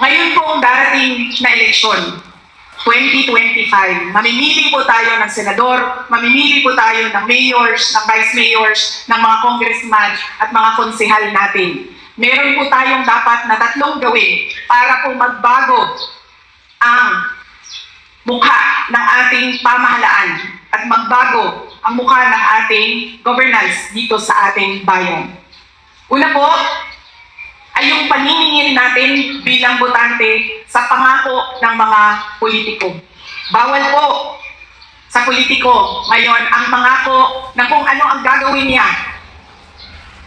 Ngayon po ang darating na eleksyon, 2025, mamimili po tayo ng senador, mamimili po tayo ng mayors, ng vice mayors, ng mga congressman at mga konsehal natin. Meron po tayong dapat na tatlong gawin para po magbago ang mukha ng ating pamahalaan at magbago ang mukha ng ating governance dito sa ating bayan. Una po, ay yung paniningil natin bilang botante sa pangako ng mga politiko. Bawal po sa politiko ngayon ang mangako na kung ano ang gagawin niya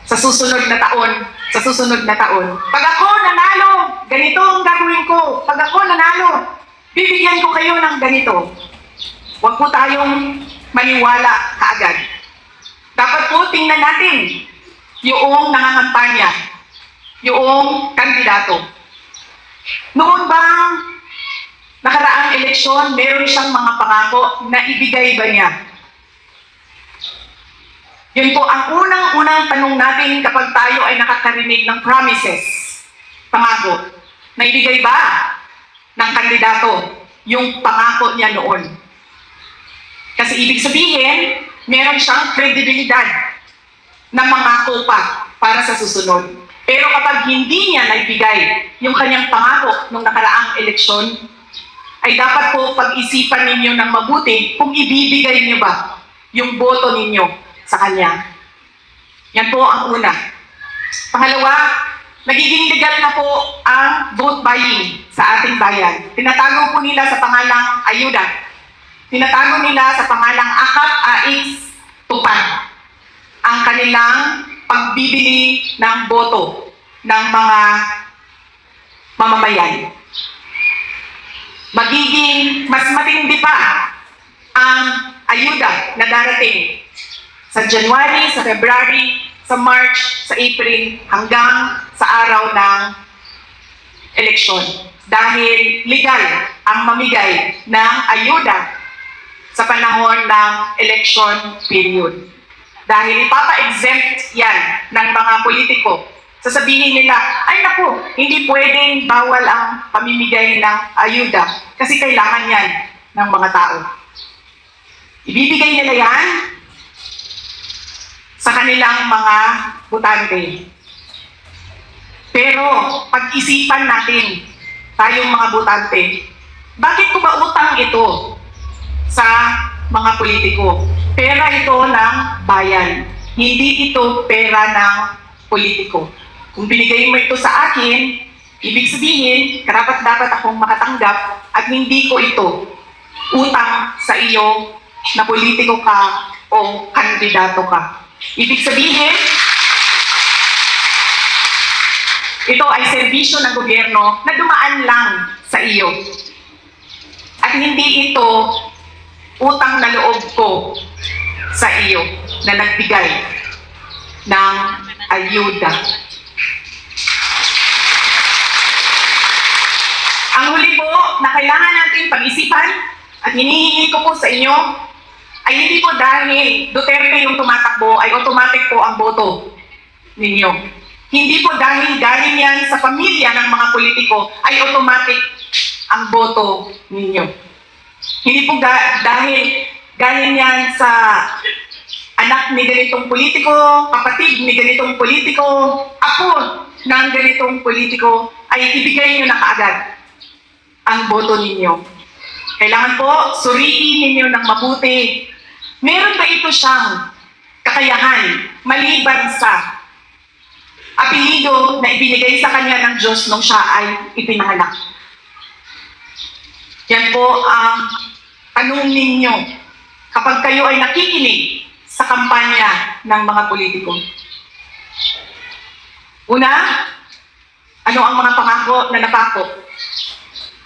sa susunod na taon, sa susunod na taon. Pag ako nanalo, ganito ang gagawin ko. Pag ako nanalo, bibigyan ko kayo ng ganito. Huwag po tayong maniwala kaagad. Dapat po tingnan natin yung nangangampanya, yung kandidato. Noon bang nakaraang eleksyon, meron siyang mga pangako na ibigay ba niya? Yun po ang unang-unang tanong natin kapag tayo ay nakakarinig ng promises, pangako. Naibigay ba ng kandidato yung pangako niya noon? Kasi ibig sabihin, meron siyang kredibilidad na mangako pa para sa susunod. Pero kapag hindi niya naibigay yung kanyang pangako nung nakaraang eleksyon, ay dapat po pag-isipan ninyo ng mabuti kung ibibigay niyo ba yung boto ninyo sa kanya. Yan po ang una. Pangalawa, nagiging legal na po ang vote buying sa ating bayan. Tinatago po nila sa pangalang ayuda. Tinatago nila sa pangalang akap, ais, tupad. Ang kanilang pagbibili ng boto ng mga mamamayan. Magiging mas matindi pa ang ayuda na darating sa January, sa February, sa March, sa April, hanggang sa araw ng eleksyon. Dahil legal ang mamigay ng ayuda sa panahon ng election period. Dahil ipapa-exempt yan ng mga politiko. Sasabihin nila, ay naku, hindi pwedeng bawal ang pamimigay ng ayuda kasi kailangan yan ng mga tao. Ibibigay nila yan sa kanilang mga butante. Pero pag-isipan natin, tayong mga butante, bakit ko ba utang ito sa mga politiko? Pera ito ng bayan, hindi ito pera ng politiko. Kung binigay mo ito sa akin, ibig sabihin, karapat dapat akong makatanggap at hindi ko ito utang sa iyo na politiko ka o kandidato ka. Ibig sabihin, ito ay serbisyo ng gobyerno na dumaan lang sa iyo. At hindi ito utang na loob ko iyo na nagbigay ng ayuda. Ang huli po na kailangan natin pag-isipan at hinihingi ko po sa inyo ay hindi po dahil Duterte yung tumatakbo ay automatic po ang boto ninyo. Hindi po dahil galing yan sa pamilya ng mga politiko ay automatic ang boto ninyo. Hindi po ga- dahil galing yan sa anak ni ganitong politiko, kapatid ni ganitong politiko, apo ng ganitong politiko, ay ibigay nyo na kaagad ang boto ninyo. Kailangan po, suriin ninyo ng mabuti. Meron ba ito siyang kakayahan maliban sa apelido na ibinigay sa kanya ng Diyos nung siya ay ipinahalak? Yan po ang tanong ninyo kapag kayo ay nakikinig sa kampanya ng mga politiko. Una, ano ang mga pangako na napako?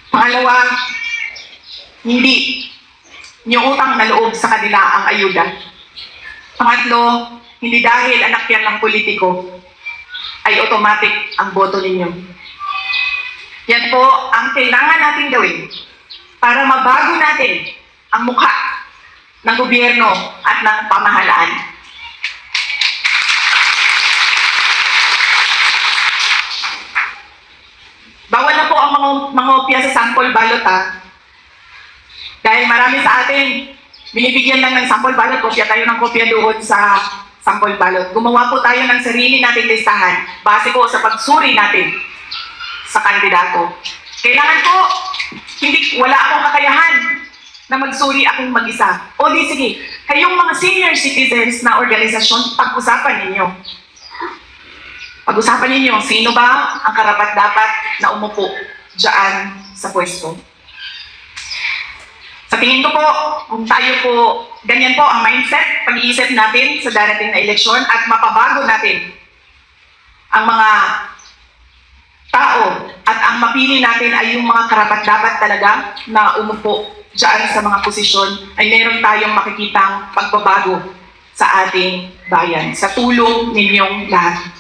Pangalawa, hindi niyo utang na loob sa kanila ang ayuda. Pangatlo, hindi dahil anak yan ng politiko, ay automatic ang boto ninyo. Yan po ang kailangan natin gawin para mabago natin ang mukha ng gobyerno at ng pamahalaan. Bawal na po ang mga, mangopya sa sample ballot ha. Dahil marami sa atin, binibigyan lang ng sample ballot, kopya tayo ng kopya doon sa sample ballot. Gumawa po tayo ng sarili nating listahan base po sa pagsuri natin sa kandidato. Kailangan po, hindi, wala akong kakayahan na magsuri akong mag-isa. O di sige, kayong mga senior citizens na organisasyon, pag-usapan ninyo. Pag-usapan ninyo, sino ba ang karapat dapat na umupo dyan sa pwesto. Sa tingin ko po, kung tayo po, ganyan po ang mindset, pag-iisip natin sa darating na eleksyon at mapabago natin ang mga tao at ang mapili natin ay yung mga karapat-dapat talaga na umupo dyan sa mga posisyon ay meron tayong makikitang pagbabago sa ating bayan. Sa tulong ninyong lahat.